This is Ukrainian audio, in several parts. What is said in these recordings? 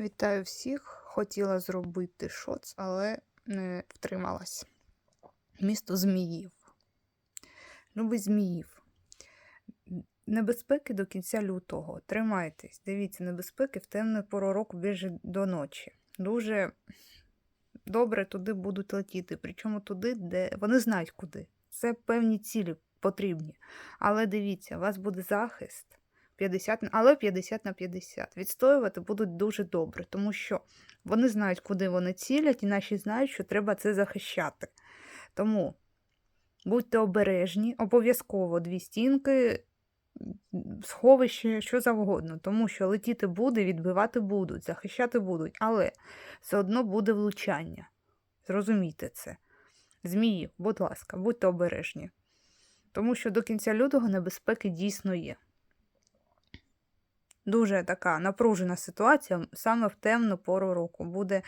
Вітаю всіх. Хотіла зробити шоц, але не втрималась. Місто Зміїв. Любить Зміїв. Небезпеки до кінця лютого. Тримайтесь. Дивіться, небезпеки в темну пору року більше до ночі. Дуже добре туди будуть летіти. Причому туди, де вони знають куди. Це певні цілі потрібні. Але дивіться, у вас буде захист. 50, на- але 50 на 50. Відстоювати будуть дуже добре, тому що вони знають, куди вони цілять, і наші знають, що треба це захищати. Тому будьте обережні, обов'язково дві стінки, сховище, що завгодно, тому що летіти буде, відбивати будуть, захищати будуть, але все одно буде влучання. Зрозумійте це. Змії, будь ласка, будьте обережні. Тому що до кінця лютого небезпеки дійсно є дуже така напружена ситуація саме в темну пору року. Буде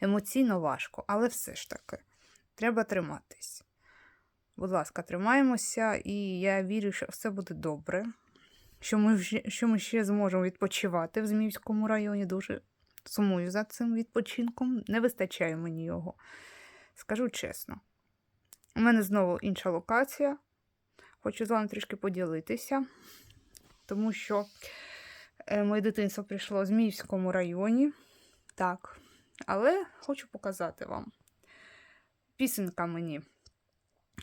емоційно важко, але все ж таки треба триматись. Будь ласка, тримаємося, і я вірю, що все буде добре. Що ми, що ми ще зможемо відпочивати в Зміївському районі. Дуже сумую за цим відпочинком. Не вистачає мені його. Скажу чесно. У мене знову інша локація. Хочу з вами трішки поділитися, тому що Моє дитинство прийшло в Зміївському районі. Так. Але хочу показати вам. Пісенька мені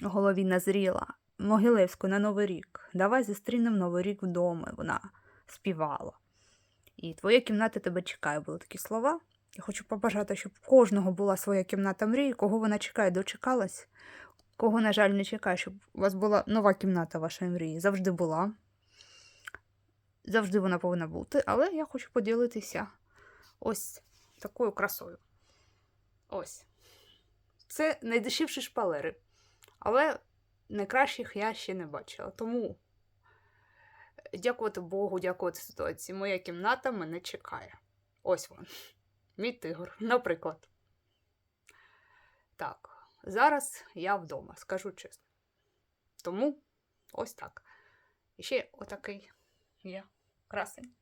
в голові назріла. Могилевську на Новий рік. Давай зустрінемо Новий рік вдома. Вона співала. І твоя кімната тебе чекає, були такі слова. Я хочу побажати, щоб у кожного була своя кімната мрії, кого вона чекає, дочекалась. Кого, на жаль, не чекає, щоб у вас була нова кімната вашої мрії. Завжди була. Завжди вона повинна бути, але я хочу поділитися ось такою красою. Ось. Це найдешевші шпалери. Але найкращих я ще не бачила. Тому дякувати Богу, дякувати ситуації. Моя кімната мене чекає. Ось він. Мій тигр, наприклад. Так, зараз я вдома, скажу чесно. Тому ось так. І ще отакий є красень.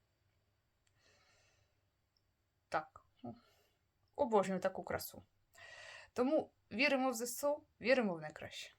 Так. Обожнюю таку красу. Тому віримо в ЗСУ, віримо в найкраще.